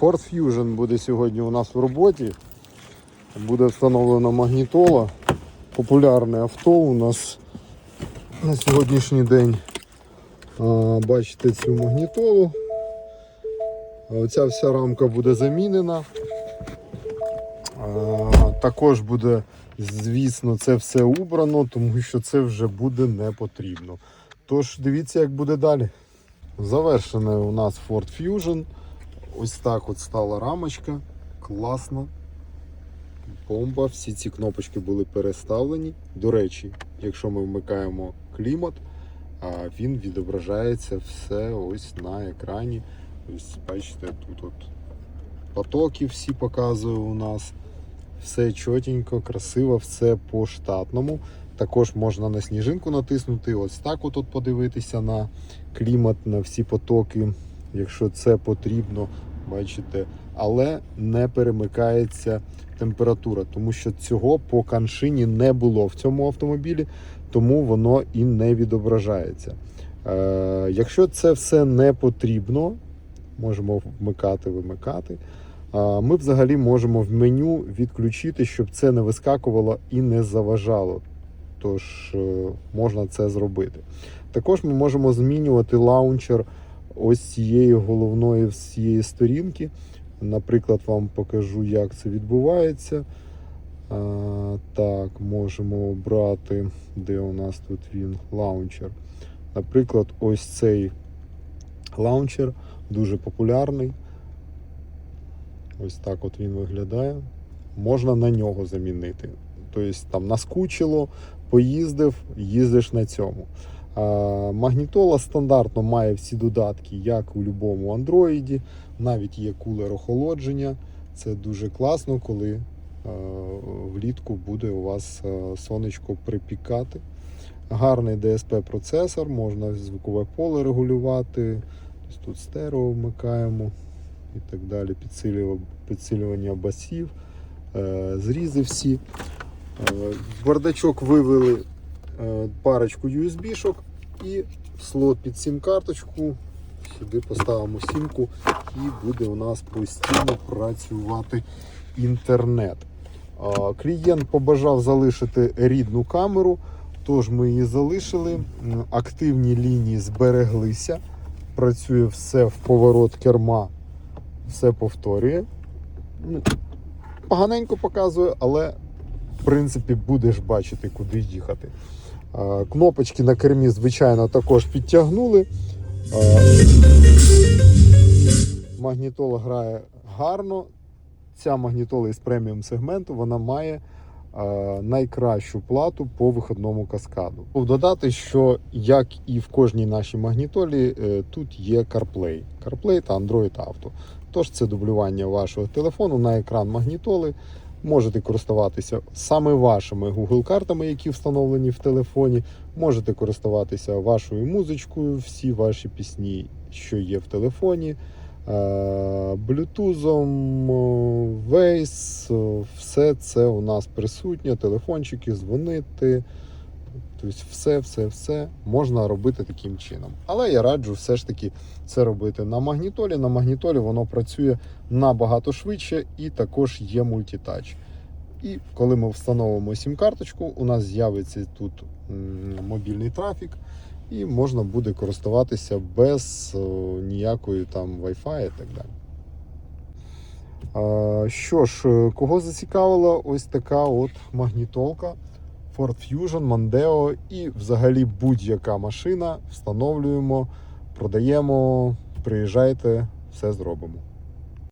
Ford Fusion буде сьогодні у нас в роботі. Буде встановлена магнітола. Популярне авто у нас на сьогоднішній день. Бачите цю магнітолу. Оця вся рамка буде замінена. Також буде, звісно, це все убрано, тому що це вже буде не потрібно. Тож дивіться, як буде далі. Завершений у нас Ford Fusion. Ось так от стала рамочка. Класно. Бомба. Всі ці кнопочки були переставлені. До речі, якщо ми вмикаємо клімат, він відображається все ось на екрані. Ось бачите, тут от потоки всі показує у нас. Все чотенько, красиво, все по штатному. Також можна на сніжинку натиснути, ось так от, подивитися на клімат, на всі потоки, якщо це потрібно, бачите, але не перемикається температура, тому що цього по каншині не було в цьому автомобілі, тому воно і не відображається. Е, якщо це все не потрібно, можемо вмикати, вимикати. Ми взагалі можемо в меню відключити, щоб це не вискакувало і не заважало. Тож е, можна це зробити. Також ми можемо змінювати лаунчер ось цієї головної всієї сторінки. Наприклад, вам покажу, як це відбувається. А, так, можемо обрати, де у нас тут він лаунчер. Наприклад, ось цей лаунчер дуже популярний. Ось так от він виглядає. Можна на нього замінити. Тобто там наскучило, поїздив, їздиш на цьому. Магнітола стандартно має всі додатки, як у будь-якому андроїді. Навіть є кулер охолодження. Це дуже класно, коли е, влітку буде у вас е, сонечко припікати. Гарний DSP процесор, можна звукове поле регулювати. Тут стерео вмикаємо і так далі. Підсилювання, басів, е, зрізи всі. Бардачок вивели парочку USB-шок і слот під сім-карточку. Сюди поставимо сімку і буде у нас постійно працювати інтернет. Клієнт побажав залишити рідну камеру, тож ми її залишили. Активні лінії збереглися. Працює все в поворот керма, все повторює. Ну, Поганенько показує, але в принципі будеш бачити, куди їхати. Кнопочки на кермі, звичайно, також підтягнули. Магнітола грає гарно. Ця магнітола із преміум сегменту вона має найкращу плату по виходному каскаду. Додати, що як і в кожній нашій магнітолі, е, тут є CarPlay. CarPlay та Android Auto. Тож це дублювання вашого телефону на екран магнітоли. Можете користуватися саме вашими Google картами, які встановлені в телефоні. Можете користуватися вашою музичкою, всі ваші пісні, що є в телефоні. Е, Блютузом, Waze, все це у нас присутнє, телефончики, дзвонити. Тобто все, все, все можна робити таким чином. Але я раджу все ж таки це робити на магнітолі. На магнітолі воно працює набагато швидше і також є мультитач. І коли ми встановимо сім-карточку, у нас з'явиться тут мобільний трафік, і можна буде користуватися без ніякої там Wi-Fi і так далі. Що ж, кого зацікавила ось така от магнітолка Ford Fusion, Mondeo і взагалі будь-яка машина встановлюємо, продаємо, приїжджайте, все зробимо.